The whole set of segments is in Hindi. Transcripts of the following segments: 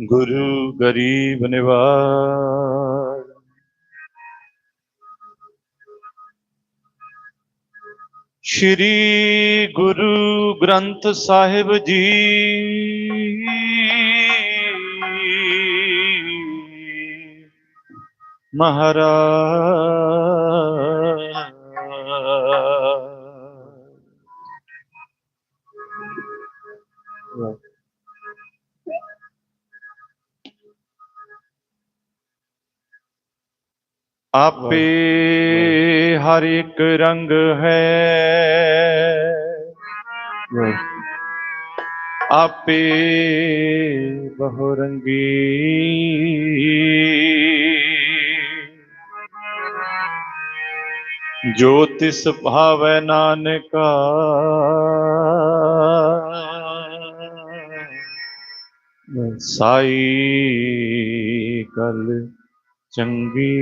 ਗੁਰੂ ਗਰੀਬ ਨਿਵਾਰ। ਸ਼੍ਰੀ ਗੁਰੂ ਗ੍ਰੰਥ ਸਾਹਿਬ ਜੀ। ਮਹਾਰਾਜ आपे हर एक रंग है। आपे बहुरंगी। जो तिस भावै नानका। साई कल ਚੰਗੀ।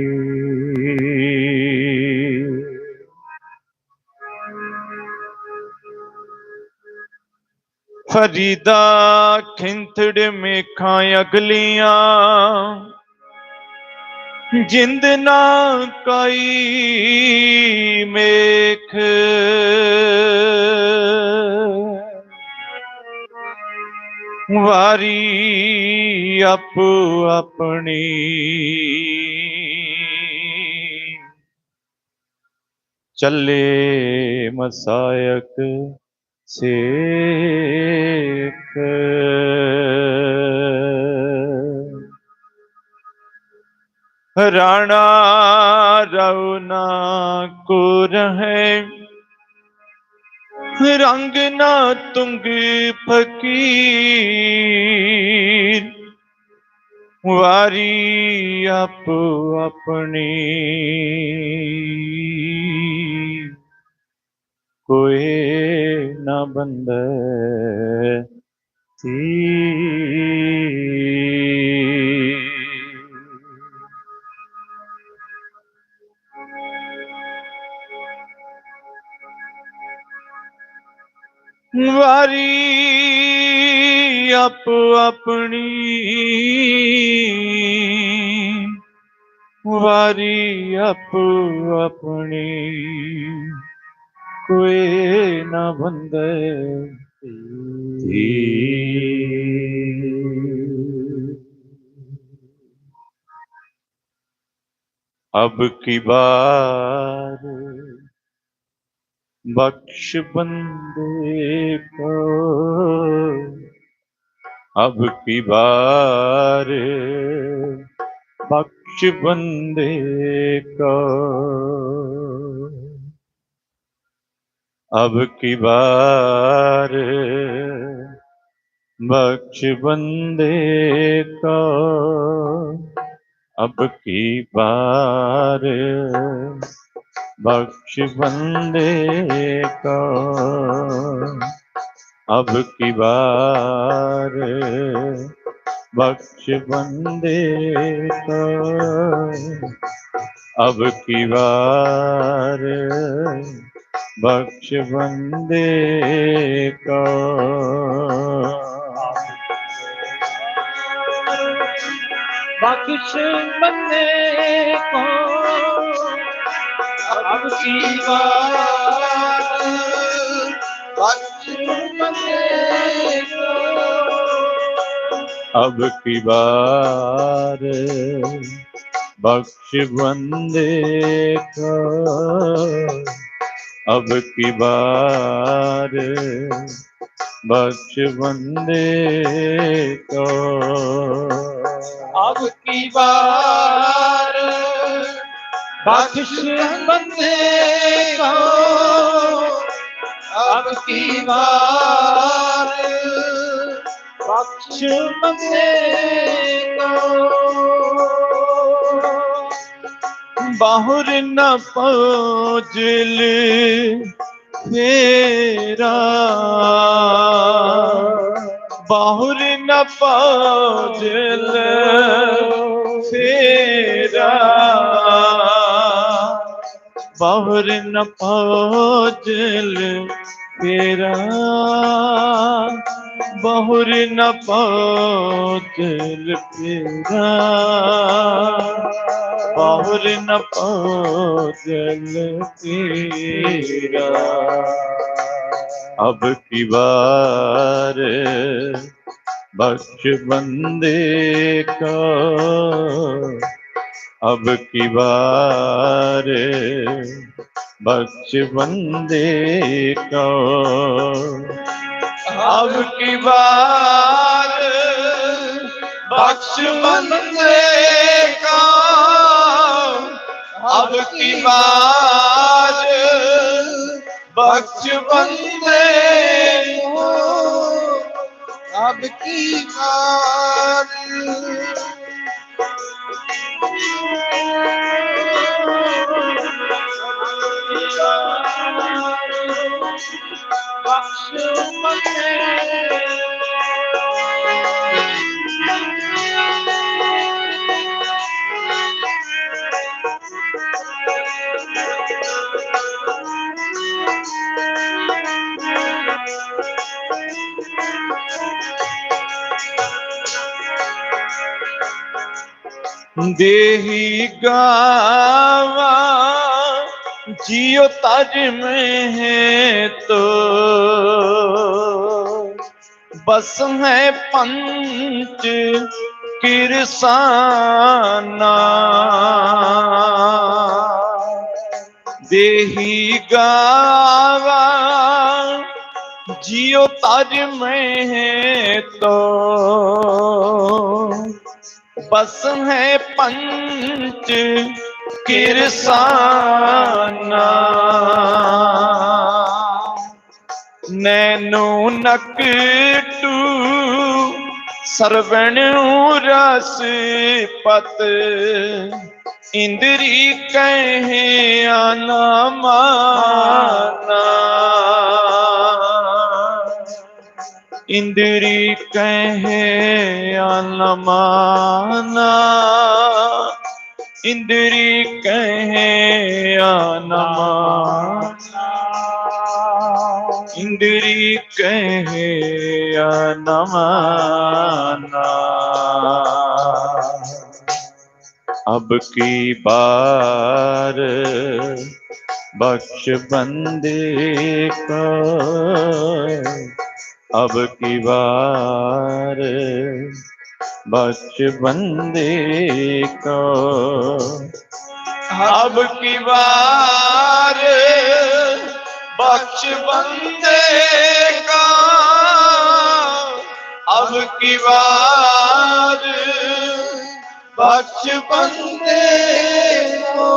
ਫਰੀਦਾ ਖਿੰਥੜ ਮੇਖਾਂ ਅਗਲੀਆਂ ਜਿੰਦ ਨਾ ਕਾਈ ਮੇਖ। वारी अप अपनी। चले मसायक सेख। राणा रौना को रहे। रंग ना तुंग फकीर। वारी आप अपनी। कोई ना बंद वारी अप अपनी वारी अप अपनी। कोई न बंदे अब की बार बख्श बंदे को अब की बार बख्श बंदे को अब की बार बख्श बंदे को अब की बार बख्श बंदे को अब की बार, बख्श बंदे को अब की बार, बख्श बंदे को बख्श बंदे को अब की बार बख्श बंदे को अब की बार बख्श बंदे को अब की बार बख्श बंदे को अब की बार बख्श बंदे को बाहुर न पहुँचल फेरा बाहुर न पहुँचल फेरा बाहुर न पहुँचल फेरा बहुर न पाओ दिल तेरा। बहुर न पाओ दिल तेरा। अब की बार बख्श बंदे का अब की बार बख्श बंदे का। अब की बार बख्श बंदे का। अब की बार बख्श बंदे को। अब की बार देही गावा जियो ताज में है तो बस है पंच किरसाना देही गावा जियो ताज में है तो बस है पंच किरसाना नैनो नकटू सरवण रस पत इंद्री कहे आना माना इंद्री कहे अनमाना इंद्री कहे अनमाना इंद्री कहे अनमाना अब की बार बख्श बंदे का अब की बार बख्श बंदे को अब की बार बख्श बंदे का अब की बार बख्श बंदे को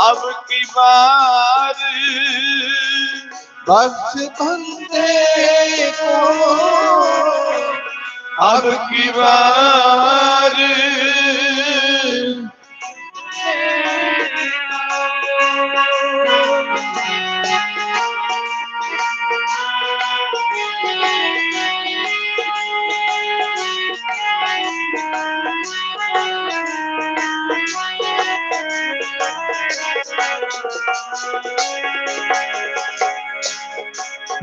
अब की बार बख्श बंदे को अब की बार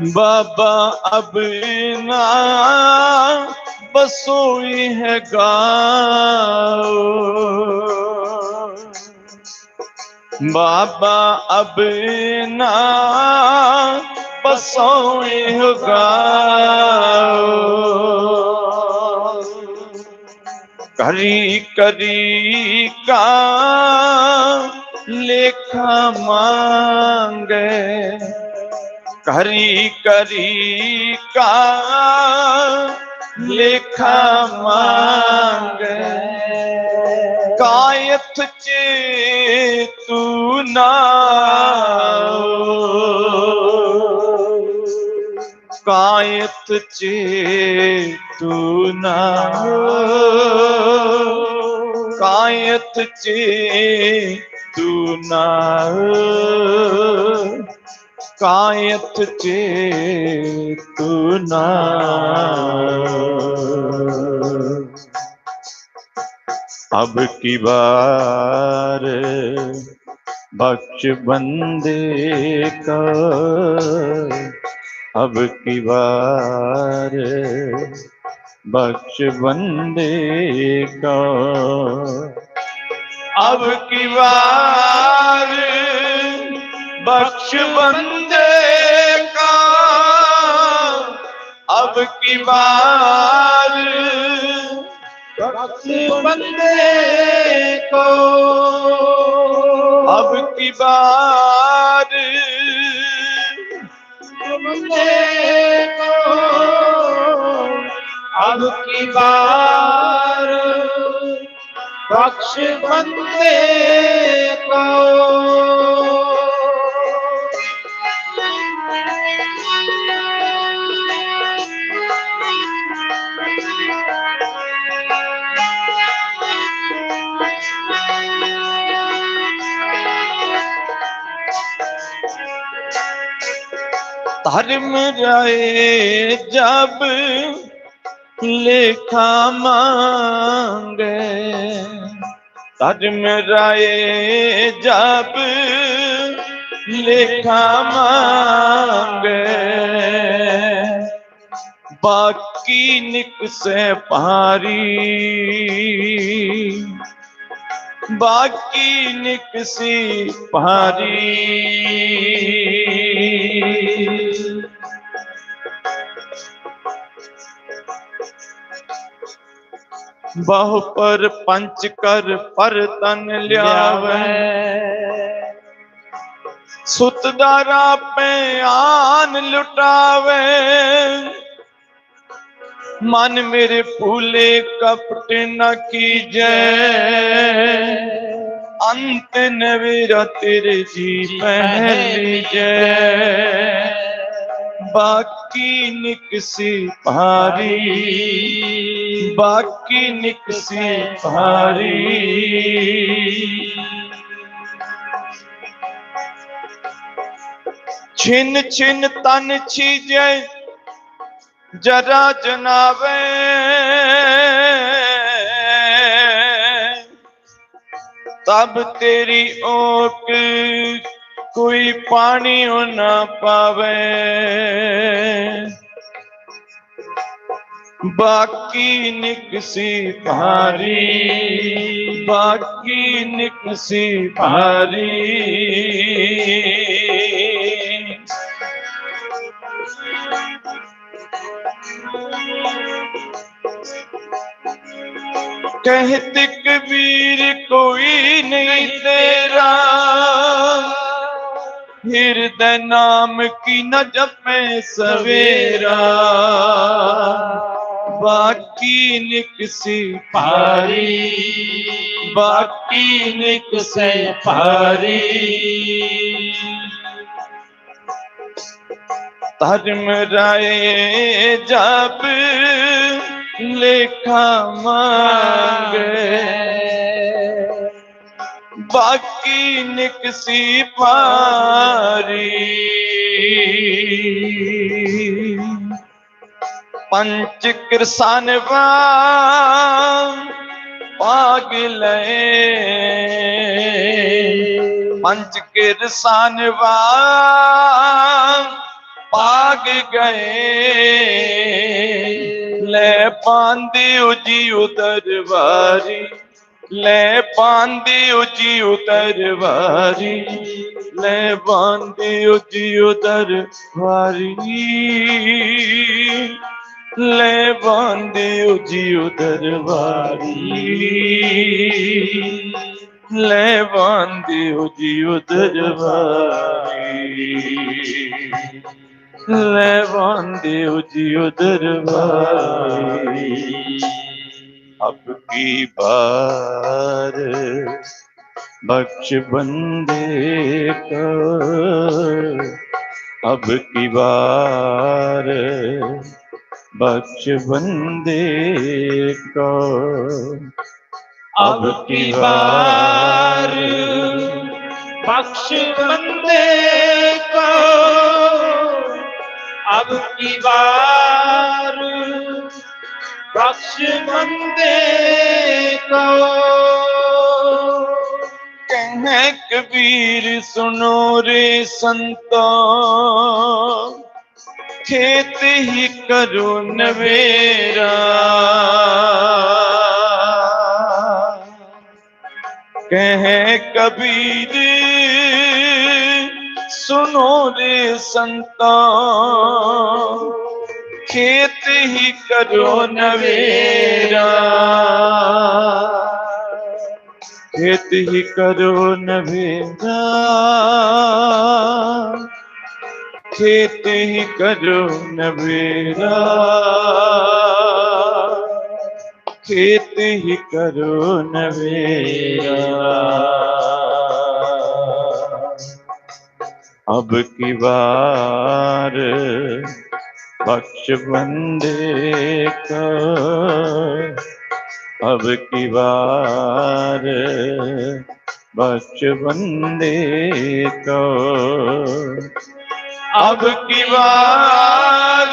बाबा अब ना बसोई है गाओ। बाबा अब ना बसोई है गाओ। करी करी का लेखा मांगे। करी करी का लेखा मांग। कायथ चे तू ना चे तू ना चे तू ना कायत चेतना अब की बार बख्श बंदे का। अब की बार बख्श बंदे का। अब की बार बख्श बंदे का। अब की बार बख्श बंदे को। अब की बार बंदे को। अब की बार बख्श बंदे को। धर्म राय जब लेखा मांगे। धर्म राय जब लेखा मांगे। बाकी निक से पारी बाकी निकसी भारी। बहु पर पंच कर पर तन लियावे। सुतदारा पे आन लुटावे। मन मेरे फूले कपट न कीजे। अंत नवेरा तेरे जी पहली जय बाकी निकसी भारी। बाकी निकसी भारी छिन छिन तन छीजे जरा जनावे। तब तेरी ओक कोई पानी ना पावे। बाकी निकसी भारी, बाकी निकसी भारी। कहते कबीर कोई नहीं तेरा, हृदय नाम की न जपे सवेरा। बाकी निकसी पारी बाकी निकसे पारी धर्म राय जब लेखा मांगे। बाकी निकसी पारी पंच कृषान पागल पंच कृषान पाग गए। ले पांदी उजी उदरबारी ले पांदी उजी उदरबारी ले पांदी उजी उदरबारी ले बांदी उजी उदरबारी ले बांदी उजी उदरबारी ले बांदी उजी उदरबारी अब की बार बख्श बंदे को अब की बार बख्श बंदे को अब की बार बख्श बंदे को अब की बार बख्श बंदे को कहे कबीर सुनो रे संतो। खेत ही करो नवेरा। कहे कबीर, सुनो रे संता खेत ही करो नवेरा। खेत ही करो नवेरा। खेत ही करो नवेरा। खेत ही करो नवेरा। अब की बार बख्श बंदे का अब की बार बख्श बंदे को अब की बार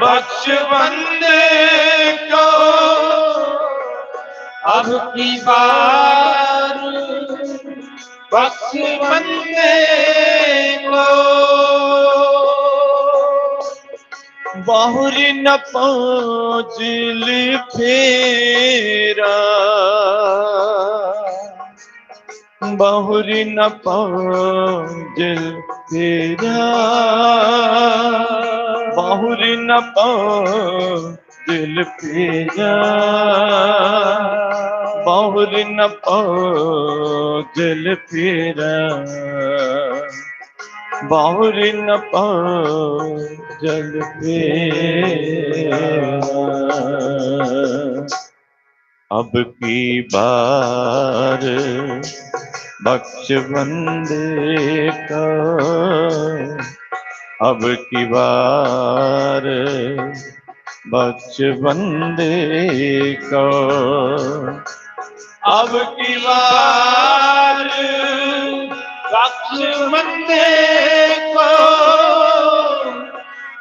बख्श बंदे को, अब की बार बख्श बंदे को। बाहुर न पहुँचल फेरा। बाहुर न पहुँचल फेरा बाहुर न पहुँचल फेरा बाहुर न पहुँचल फेरा बाहुर न जल अब की बार बख्श बंदे का अब की बार बख्श बंदे का अब की बार बख्श बंदे को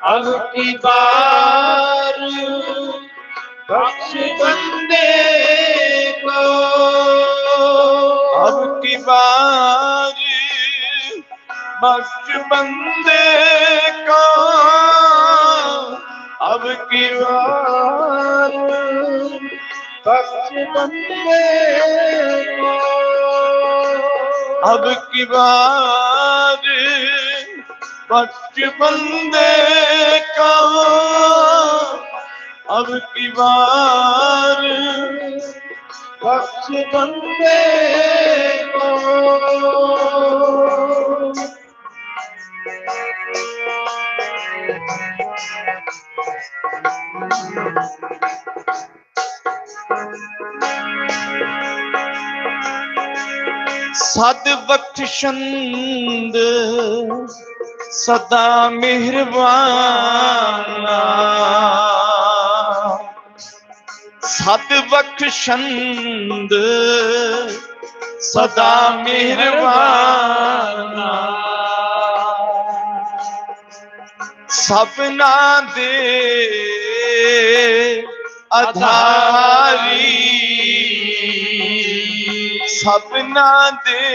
अब की बार बंदे को अब की बार बख्श बंदे को अब की बार बंदे को अब की बार बंदे का अब की बार बख्श बंदे सद बख्शंद सदा मेहरबाना। सद बख्शंद सदा मेहरबाना सपना दे अधारी सपना दे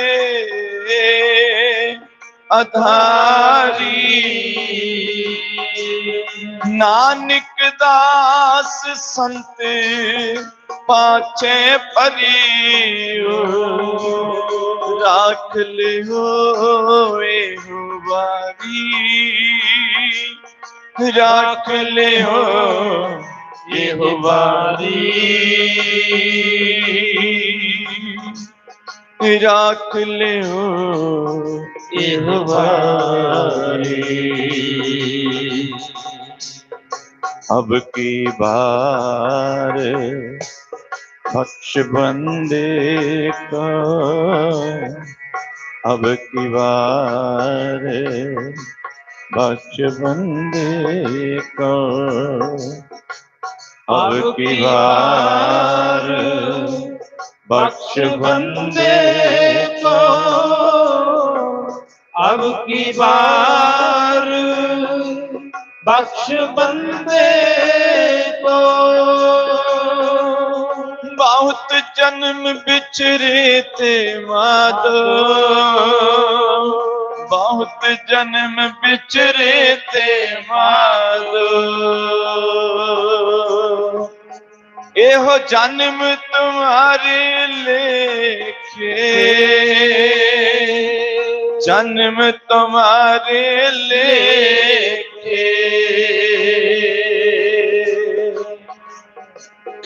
अधारी नानक दास संत पाछे परियो राख ले होए हो बारी राख ले हो ये हो बारी राख ले हो ये हो बारी अब की बार बख्श बंदे का अब की बार बख्श बंदे का अब की बार बख्श बंदे को अब की बार बख्श बंदे को। बहुत जन्म बिछरे थे माधो बहुत जन्म बिछरे ते मारो एहो जन्म तुम्हारे लेखे। जन्म तुम्हारे लेखे।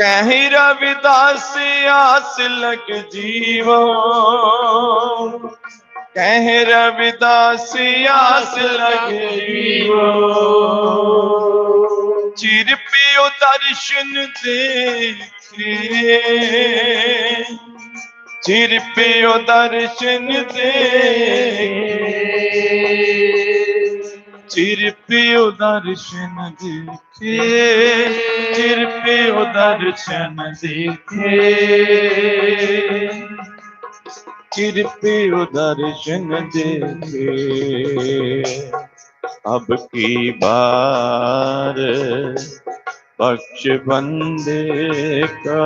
कहीं रविदास आस लग जीवो। कहीं रविदास आस लग जीवो। चिर पियो दर्शन देखे। चिर पियो दर्शन देखे। चिर पियो दर्शन देखे चिर पियो दर्शन देखे। चिर दर्शन देखे। अब की बार बख्श बंदे का,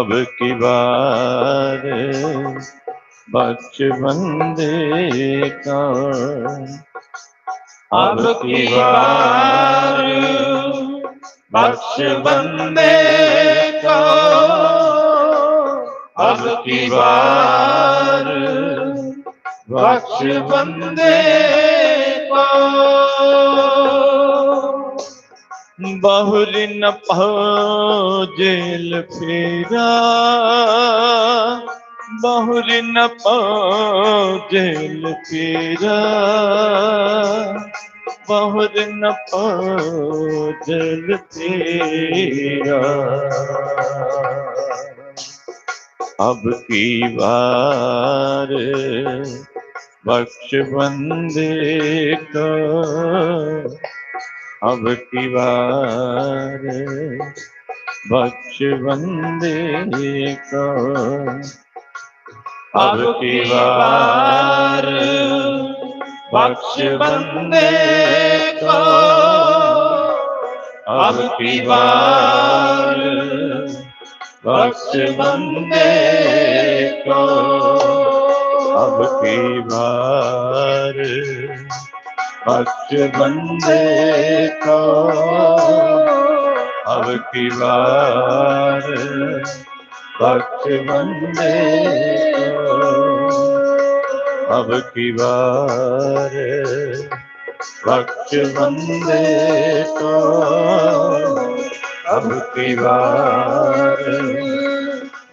अब की बार ਬਖਸ਼ ਬੰਦੇ ਕਾ ਅਬ ਕੀ ਵਾਰ ਬਖਸ਼ ਬੰਦੇ ਕੋ ਅਬ ਕੀ ਵਾਰ ਬਖਸ਼ ਬੰਦੇ ਕੋ ਬਹੁਲ ਫੇਰਾ बहुर न पाओ जेल फेरा बहुर न पाओ जेल फेरा अब की बार बख्श बंदे को, अब की बार बख्श बंदे को अब की बार बख्श बंदे को अब की बार बख्श बंदे को अब की बार बख्श बंदे को अब की बार भक्त बंदे अब की बार भक्त बंदे तो अब की बार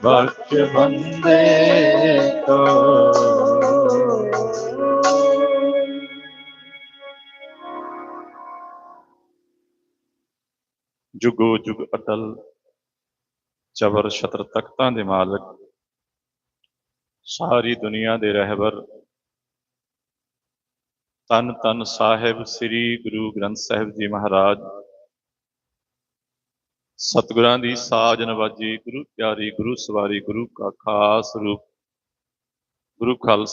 भक्त बंदे तो जुगो जुग अटल ਚਵਰ ਛਤਰ ਤਖਤਾਂ ਦੇ ਮਾਲਕ। ਸਾਰੀ ਦੁਨੀਆ ਦੇ ਰਹਿਬਰ। ਤਨ ਤਨ ਸਾਹਿਬ ਸ੍ਰੀ ਗੁਰੂ ਗ੍ਰੰਥ ਸਾਹਿਬ ਜੀ ਮਹਾਰਾਜ। ਸਤਿਗੁਰਾਂ ਦੀ ਸਾਜ ਨਵਾਜੀ, ਗੁਰੂ ਪਿਆਰੀ, ਗੁਰੂ ਸਵਾਰੀ, ਗੁਰੂ ਕਾ ਖਾਸ ਰੂਪ। ਗੁਰੂ ਖਾਲਸਾ